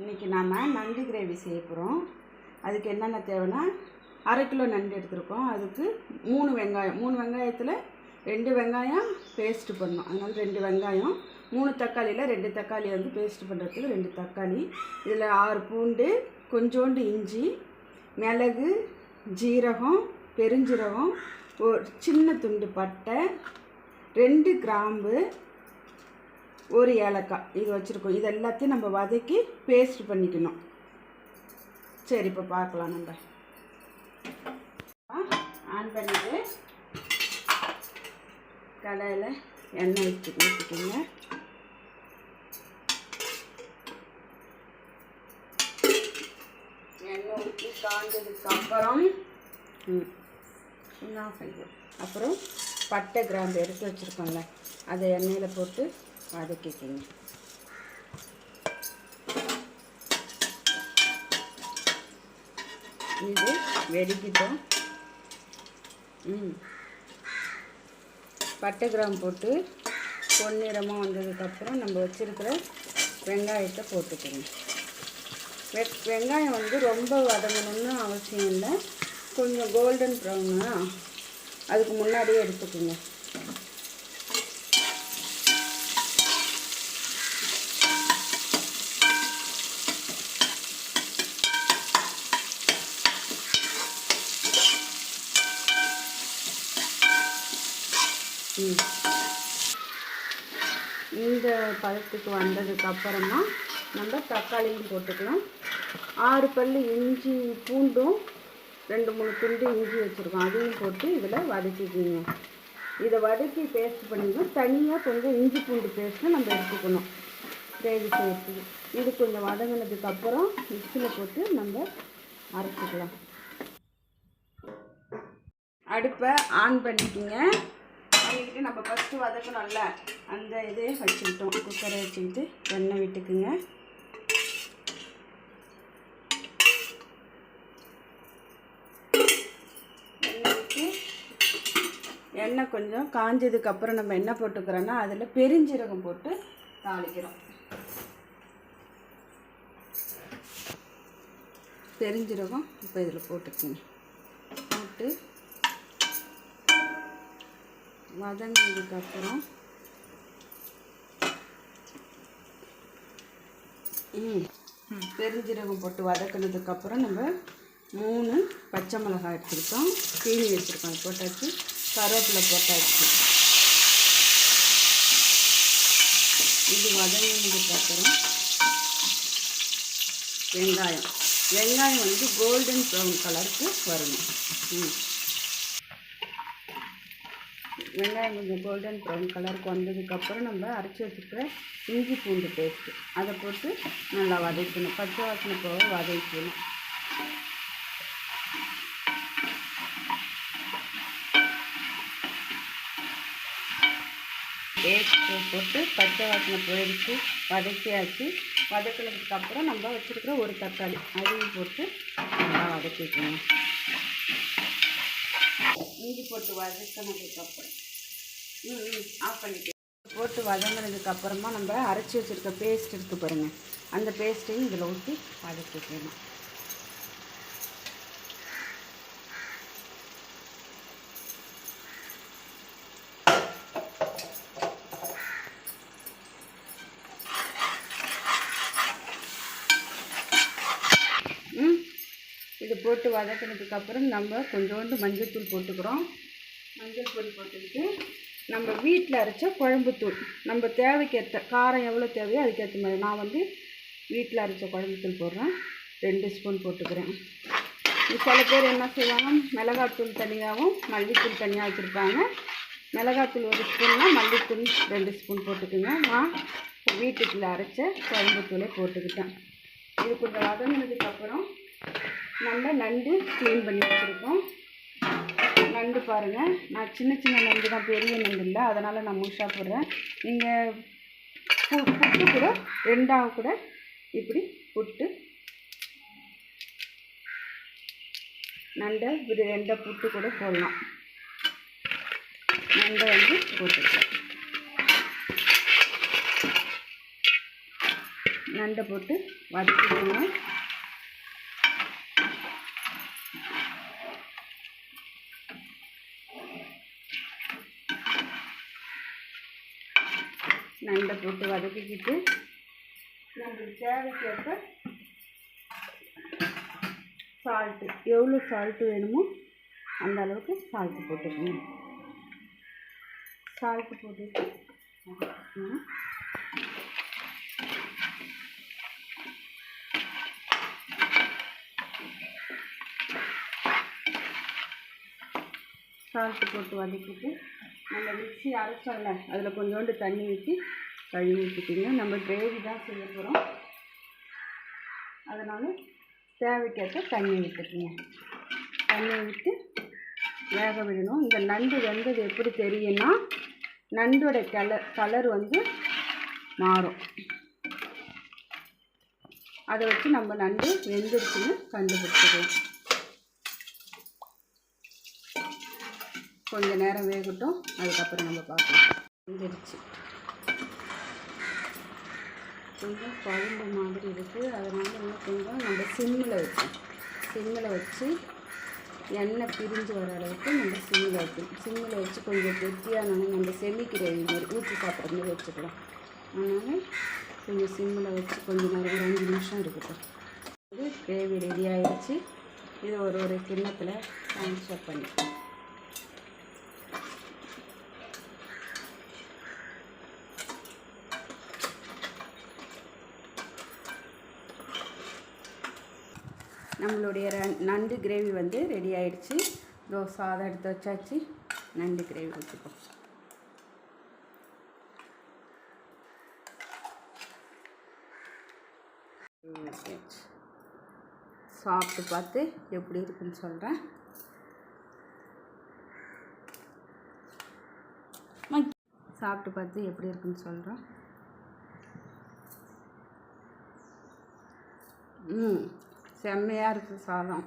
இன்றைக்கி நாம் நண்டு கிரேவி செய்ய போகிறோம் அதுக்கு என்னென்ன தேவைன்னா அரை கிலோ நண்டு எடுத்திருக்கோம். அதுக்கு மூணு வெங்காயம் மூணு வெங்காயத்தில் ரெண்டு வெங்காயம் பேஸ்ட்டு பண்ணணும். அதனால ரெண்டு வெங்காயம் மூணு தக்காளியில் ரெண்டு தக்காளி வந்து பேஸ்ட் பண்ணுறதுக்கு ரெண்டு தக்காளி. இதில் ஆறு பூண்டு கொஞ்சோண்டு இஞ்சி மிளகு ஜீரகம் பெருஞ்சீரகம் ஒரு சின்ன துண்டு பட்டை ரெண்டு கிராம்பு ஒரு ஏலக்காய் இது வச்சுருக்கோம். இது எல்லாத்தையும் நம்ம வதக்கி பேஸ்ட் பண்ணிக்கணும். சரி இப்போ பார்க்கலாம் நம்ம. ஆன் பண்ணிவிட்டு கடாயில் எண்ணெய் வச்சு ஊற்றிக்கோங்க எண்ணெய் ஊற்றி காஞ்சதுக்கு அப்புறம் ம் என்ன செய்யும் அப்புறம் பட்டை கிராம்பு எடுத்து வச்சுருக்கோம்ல அதை எண்ணெயில் போட்டு வதக்கிக்கோங்க இது வெடிக்கிட்டோம். ம். பட்டை கிராம் போட்டு பொன்னிறமாக வந்ததுக்கப்புறம் நம்ம வச்சுருக்கிற வெங்காயத்தை போட்டுக்கணும். வெ வெங்காயம் வந்து ரொம்ப வதங்கணும்னு அவசியம் இல்லை. கொஞ்சம் கோல்டன் ப்ரௌனா அதுக்கு முன்னாடியே எடுத்துக்கோங்க. இந்த பழத்துக்கு வந்ததுக்கு அப்புறமா நம்ம தக்காளியும் போட்டுக்கலாம். ஆறு பல் இஞ்சி பூண்டும் ரெண்டு மூணு துண்டு இஞ்சி வச்சுருக்கோம். அதையும் போட்டு இதில் வதக்கிக்கிங்க. இதை வதக்கி பேஸ்ட் பண்ணிக்கணும். தனியாக கொஞ்சம் இஞ்சி பூண்டு பேஸ்ட்டு நம்ம எடுத்துக்கணும். கிரேவி சேர்த்து இது கொஞ்சம் வதங்கினதுக்கு அப்புறம் மிக்சியில் போட்டு நம்ம அரைச்சிக்கலாம். அடுப்பை ஆன் பண்ணிக்கிங்க. பண்ணிக்கிட்டு நம்ம ஃபஸ்ட்டு வதக்கணும்ல. அந்த இதே வச்சுக்கிட்டோம் குக்கரை வச்சுக்கிட்டு எண்ணெய் விட்டுக்குங்க. எண்ணெய் விட்டு எண்ணெய் கொஞ்சம் காஞ்சதுக்கப்புறம் நம்ம என்ன போட்டுக்கிறோன்னா அதில் பெருஞ்சீரகம் போட்டு தாளிக்கிறோம். பெருஞ்சீரகம் இப்போ இதில் போட்டுக்கோங்க. வதங்கினதுக்கப்புறம் ம் பெருஞ்சீரகம் போட்டு வதக்கினதுக்கப்புறம் நம்ம மூணு பச்சை மிளகாய் எடுத்துருக்கோம் சீனி வச்சுருக்கோம். போட்டாச்சு. கருவேப்பிலை போட்டாச்சு. இது வதங்கினதுக்கப்புறம் வெங்காயம். வெங்காயம் வந்து கோல்டன் ப்ரௌன் கலருக்கு வரணும். ம். வெங்காயம் கொஞ்சம் கோல்டன் ப்ரௌன் கலருக்கு வந்ததுக்கப்புறம் நம்ம அரைச்சி வச்சுருக்கிற இஞ்சி பூண்டு பேஸ்ட்டு அதை போட்டு நல்லா வதக்கணும். பச்சை வாசனை போக வதக்கணும் பேஸ்ட்டு போட்டு பச்சை வாசனை போயிடுச்சு. வதக்கியாச்சு. வதக்கினதுக்கு அப்புறம் நம்ம வச்சுருக்கிற ஒரு தக்காளி. அதையும் போட்டு நல்லா வதக்கிக்கணும். இஞ்சி போட்டு வதக்கினதுக்கப்புறம் ம் ம். ஆஃப் பண்ணிக்க. போட்டு வதங்கினதுக்கு அப்புறமா நம்ம அரைச்சி வச்சுருக்க பேஸ்ட் இருக்குது பாருங்கள் அந்த பேஸ்ட்டையும் இதில் ஊற்றி வதக்கிக்கணும் ம். இது போட்டு வதக்கினதுக்கப்புறம் நம்ம கொஞ்சோண்டு மஞ்சள் தூள் போட்டுக்கிறோம். மஞ்சள் பொடி போட்டுக்கிட்டு நம்ம வீட்டில் அரைச்ச குழம்புத்தூள் நம்ம தேவைக்கேற்ற காரம் எவ்வளோ தேவையோ அதுக்கேற்ற மாதிரி. நான் வந்து வீட்டில் அரைச்ச குழம்புத்தூள் போடுறேன். ரெண்டு ஸ்பூன் போட்டுக்கிறேன். சில பேர் என்ன செய்வாங்க? மிளகாத்தூள் தனியாகவும் மல்லித்தூள் தனியாக வச்சுருப்பாங்க. மிளகாத்தூள் ஒரு ஸ்பூன்னா மல்லித்தூள் ரெண்டு ஸ்பூன் போட்டுக்கோங்க. நான் வீட்டுக்குள்ள அரைச்ச குழம்புத்தூளை போட்டுக்கிட்டேன். இது கொஞ்சம் வதங்கினதுக்கப்புறம் நம்ம நண்டு க்ளீன் பண்ணி வச்சுருக்கோம். நண்டு பாருங்கள் நான் சின்ன சின்ன நண்டு தான் பெரிய நண்டு இல்லை அதனால் நான் முழுசாக போடுறேன். நீங்கள் பு புட்டு கூட ரெண்டாக கூட இப்படி புட்டு. நண்டை இப்படி ரெண்டை புட்டு கூட போடலாம். நண்டை வந்து போட்டுக்கலாம். நண்டை போட்டு வதக்கிக்கோங்க நண்டை போட்டு வதக்கிக்கிட்டு நம்மளுக்கு தேவைக்கேற்ப சால்ட்டு எவ்வளோ சால்ட்டு வேணுமோ அந்த அளவுக்கு சால்ட்டு போட்டுக்கணும். சால்ட்டு போட்டுட்டு சால்ட்டு போட்டு வதக்கிட்டு நம்ம மிக்ஸி அரைச்சோம்ல அதில் கொஞ்சோண்டு தண்ணி ஊற்றி கழுவி விட்டுட்டிங்க நம்ம கிரேவி தான் செய்ய போகிறோம் அதனால் தேவைக்கேற்ற தண்ணி ஊற்றிக்கிங்க தண்ணி ஊற்றி வேக விடணும். இந்த நண்டு வெந்தது எப்படி தெரியும்னா நண்டோட கலர் கலர் வந்து மாறும். அதை வச்சு நம்ம நண்டு வெந்துருச்சுன்னு கண்டுபிடிச்சிடுவோம் கொஞ்சம் நேரம் வேகட்டும். அதுக்கப்புறம் நம்ம பார்க்கலாம். வெந்துருச்சு. கொஞ்சம் குழம்பு மாதிரி இருக்குது அதனால் என்ன கொஞ்சம் நம்ம சிம்மில் வைப்போம். சிம்மில் வச்சு எண்ணெய் பிரிஞ்சு வர அளவுக்கு நம்ம சிம்மில் வைக்கணும் சிம்மில் வச்சு கொஞ்சம் கெட்டியானாலும் நம்ம செமி கிரேவி மாதிரி ஊற்றி சாப்பிட்ற மாதிரி வச்சுக்கலாம். அதனால் கொஞ்சம் சிம்மில் வச்சு கொஞ்சம் நேரம் ஒரு அஞ்சு நிமிஷம் இருக்கட்டும். இது கிரேவி ரெடி ஆகிடுச்சு இது ஒரு ஒரு கிண்ணத்தில் ட்ரான்ஸ்ஃபர் பண்ணிக்கலாம். நம்மளுடைய நண்டு கிரேவி வந்து ரெடி ஆயிடுச்சு. இதோ சாதம் எடுத்து வச்சாச்சு. நண்டு கிரேவி வச்சுப்போம். சாப்பிட்டு பார்த்து எப்படி இருக்குன்னு சொல்கிறேன் சாப்பிட்டு பார்த்து எப்படி இருக்குன்னு சொல்கிறேன் ம். செம்மையாக இருக்குது சாதம்